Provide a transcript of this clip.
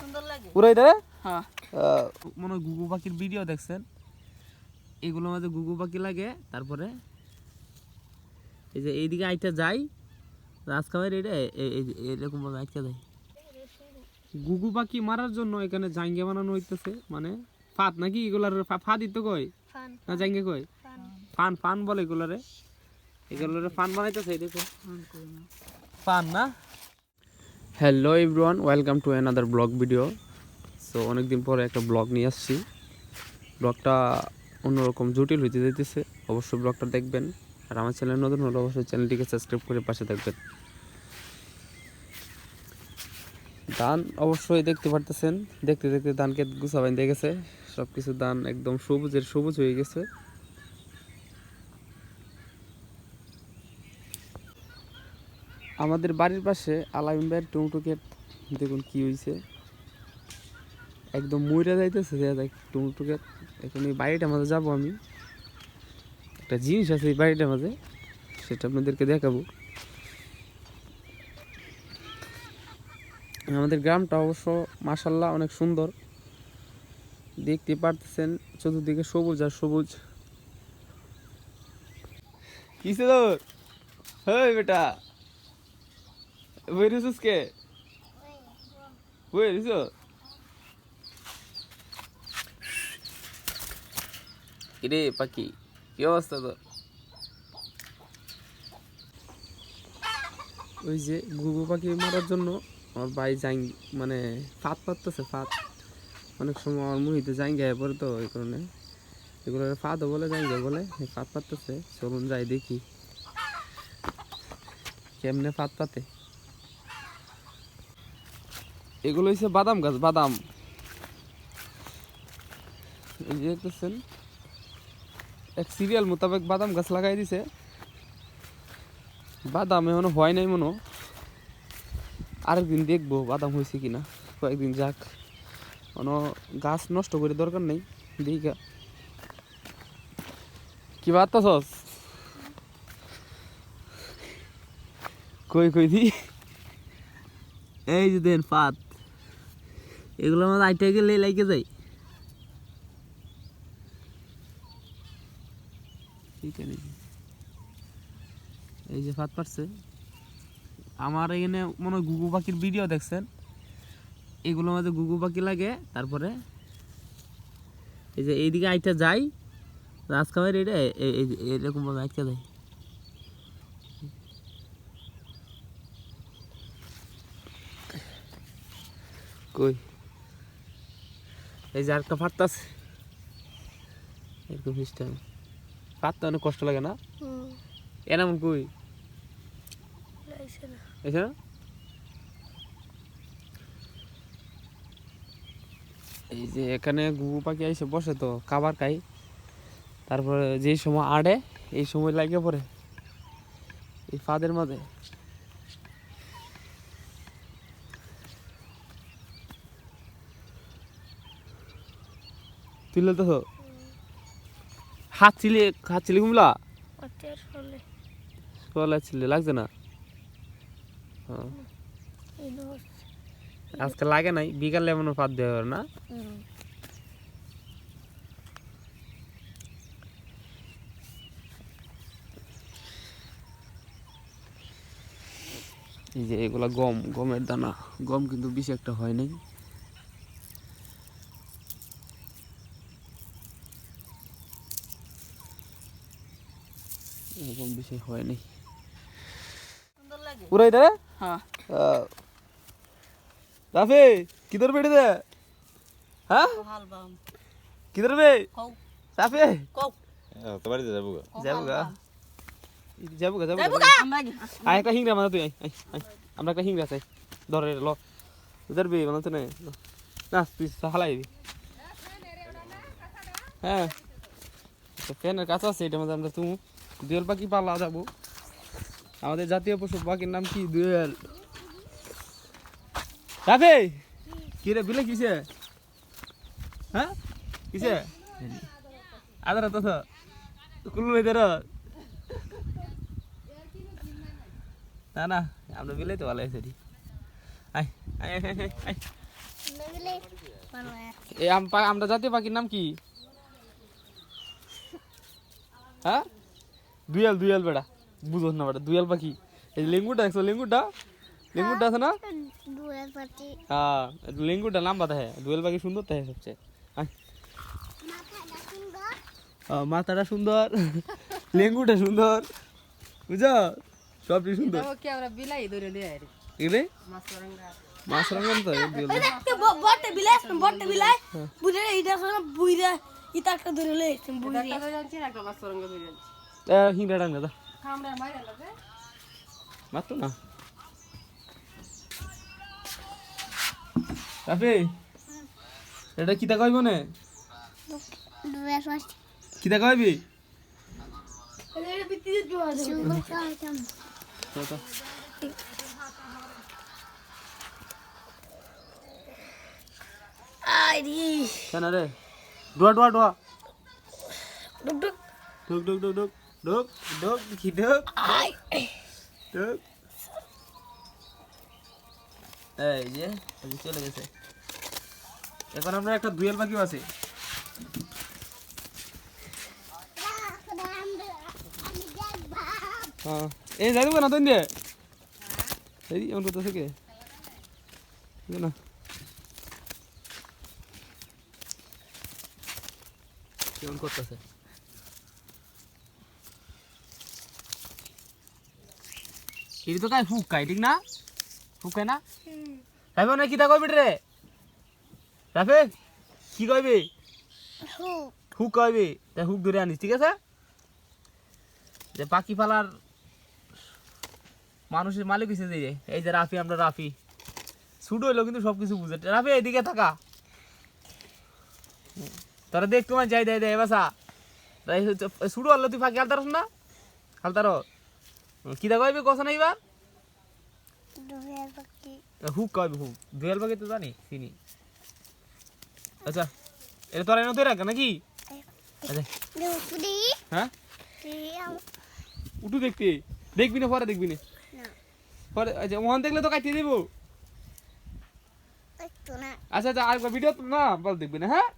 সুন্দর লাগে। হ্যাঁ। মনে হয় গুগু পাখির ভিডিও দেখছেন। এগুলোর মাঝে গুগু পাখি লাগে তারপরে এই যে এইদিকে আইটা যাই রাজখাবার এটা এরকম ভাবে আটকে যায়। গুগু পাখি মারার জন্য এখানে জাঙ্গে বানানো হইতেছে মানে ফাত নাকি এগুলার ফা- ফাদিত কই ফান। না জাঙ্গে কই ফান। ফান ফান বলে এগুলারে। এগুলারে ফান বানাইতেছে এই দেখো। ফান না? Hello everyone welcome to another blog video so অনেকদিন পরে একটা ব্লগ নিয়ে আসছি। ব্লগটা অন্যরকম জটিল হইতে যেতেছে অবশ্যই ব্লগটা দেখবেন। আর আমার চ্যানেল নতুন হলে অবশ্যই চ্যানেলটিকে সাবস্ক্রাইব করে পাশে থাকবেন। ধান অবশ্যই দেখতে পারতেছেন। দেখতে দেখতে ধান ক্ষেত গুছা বাইন্দে গেছে। সব কিছু ধান একদম সবুজের সবুজ হয়ে গেছে। আমাদের বাড়ির পাশে আলামিন ভাইয়ের দেখুন কি হয়েছে একদম মইরা যাইতেছে দেখ টুমটু এখন এই বাড়িটার মাঝে যাব আমি। একটা জিনিস আছে এই বাড়িটার মাঝে, সেটা আপনাদেরকে দেখাবো। আমাদের গ্রামটা অবশ্য মাসাল্লাহ অনেক সুন্দর। দেখতে পারতেছেন চতুর্দিকে সবুজ আর সবুজ। কিসে তোর? বেটা। রিসুস কে বই রিসু কিরে পাখি কি অবস্থা তোর ওই যে গুগু পাখি মারার জন্য আমার ভাই যাই মানে ফাত পাততেছে ফাত অনেক সময় আমার মুহিতে যাই গায়ে পড়ে তো ওই কারণে। এগুলো ফাতও বলে যাই গে বলে। ফাত পাততেছে চলুন যাই দেখি। কেমনে ফাত পাতে? এগুলো হচ্ছে বাদাম গাছ, বাদাম। এই যে দেখতেছেন, এক সিরিয়াল মোতাবেক বাদাম গাছ লাগাই দিছে। বাদাম এখনও হয় নাই মনো আরেকদিন দেখব বাদাম হয়েছে কিনা, কয়েকদিন যাক। কোনো গাছ নষ্ট করে দরকার নেই দিঘা কি বার্তাছস কই কই দি? এই যে দেন পাত। এগুলো আমার আইটা গেলে লাইকে যাই এই যে ফাত পারছে আমার এখানে মনে হয় গুগু পাখির ভিডিও দেখছেন। এগুলোর মাঝে গুগু পাখি লাগে, তারপরে এই যে এইদিকে আইটা যাই রাজখাবার এটা, এ- এ- এ- এরকম ভাবে আটকে যায় কই? এই যে আরেকটা ফাটতাছে এরকম সিস্টেম ফাটতে অনেক কষ্ট লাগে না? এরকম কই? এসে না। এই যে এখানে গুগু পাখি এসে বসে তো খাবার খাই তারপরে যেই সময় আড়ে এই সময় লাগে পরে। এই ফাদের মাঝে। তুলে তো হাত ছিলে হাত ছিলে কুমলা? সোলা ছিলে লাগছে না? আজকে লাগে নাই বিকালে এমন ফাঁদ দেওয়া হবে না? এই যে এগুলা গম গমের দানা। গম কিন্তু বেশি একটা হয় নাই। এরকম বেশি হয় নাই। সুন্দর লাগে? পুরাই দে। হ্যাঁ। রাফি কিধর বেড়ে দে? হ্যাঁ? হাল বাম। কিধর বে কও। রাফি। কও। যাব গো। যাব গা। যাব গা যাব গা। কি একটা হিংড়া মানা তুই আমরা একটা হিংড়া চাই। ধরে ল। ধরবি বানাতে না না তুই হালাই দিবি হ্যাঁ। তো ফ্যানের কাছে আছে এটার মধ্যে আমরা তুমি। দুয়েল পাখি পালা যাব। আমাদের জাতীয় পশু পাখির নাম কি? দুয়েল। রাফে! কি রে বিলে কিসে? হ্যাঁ? কিসে? আদার তো কুল্লু নেই না না, আমরা বিলাই তো ভালো আছে। আমরা জাতীয় পাখির নাম কি? হ্যাঁ? দুয়াল দুয়াল বেড়া। বুঝোস না বেটা দুয়াল পাখি। এই যে লেঙ্গুটা দেখছ লেঙ্গুটা? লেঙ্গুটা আছে না? হ্যাঁ লেঙ্গুটা লম্বা দেখে দুয়াল পাখি সুন্দর দেখে সবচেয়ে মাথাটা সুন্দর? লেঙ্গুটা সুন্দর। বুঝছ? সবটি সুন্দর। আমরা বিলাই ধরে নিয়ে মাছ তো। বটে বিলাই বটে বিলাই। বুঝে এইটা শোনা বুইরা ইতা একটা ধরে লই বুইরা। একটা ধরে আনছি একটা মাছরাঙ্গা ধরে আনছি। અહીં બેડા ને દાદા માતું ના রাফি এটা কিতা কইব নে? কিতা কইবি? কেন রে? ডোয়া ডোয়া ডোয়া ডুক ডুক। ডুক ডুক ডুক ডুক ডুক ডুক কি ডুক আই ডুক এই যে চলে গেছে এখন আমরা একটা দুয়েল পাখি আছে এই যাই দেবো না তুই দিয়ে এই এমন করতেছে কে না কেমন করতেছে এটি তো কাই ফুকাই ঠিক না? ফুকাই না? রাফি না কিতা কইবি রে? রাফি কি কইবি? হুক। হুক কইবি? তা হুক ধরে আনিস ঠিক আছে? যে পাখি ফালার মানুষের মালিক হয়েছে যে এই যে রাফি আমরা রাফি। ছুট হইল কিন্তু সব কিছু বুঝে। রাফি এদিকে থাকা। তোরা দেখ তোমার যাই দেয় দেয় বাসা ছুটো হলো তুই ফাঁকি হালতারস না? হালতার কিতা কইবি কস না এবার দুয়ের পাটি হুক কইবি হুক। দুয়াল বাগে তো জানি চিনি। আচ্ছা এটা তোরা এনে রাখ নাকি? আচ্ছা। হ্যাঁ? উঠু দেখবি দেখবি না পরে দেখবি না। না। পরে আচ্ছা ওখান দেখলে তো কাটিয়ে দেবো। আচ্ছা আচ্ছা আর ভিডিও না বল দেখবি না হ্যাঁ?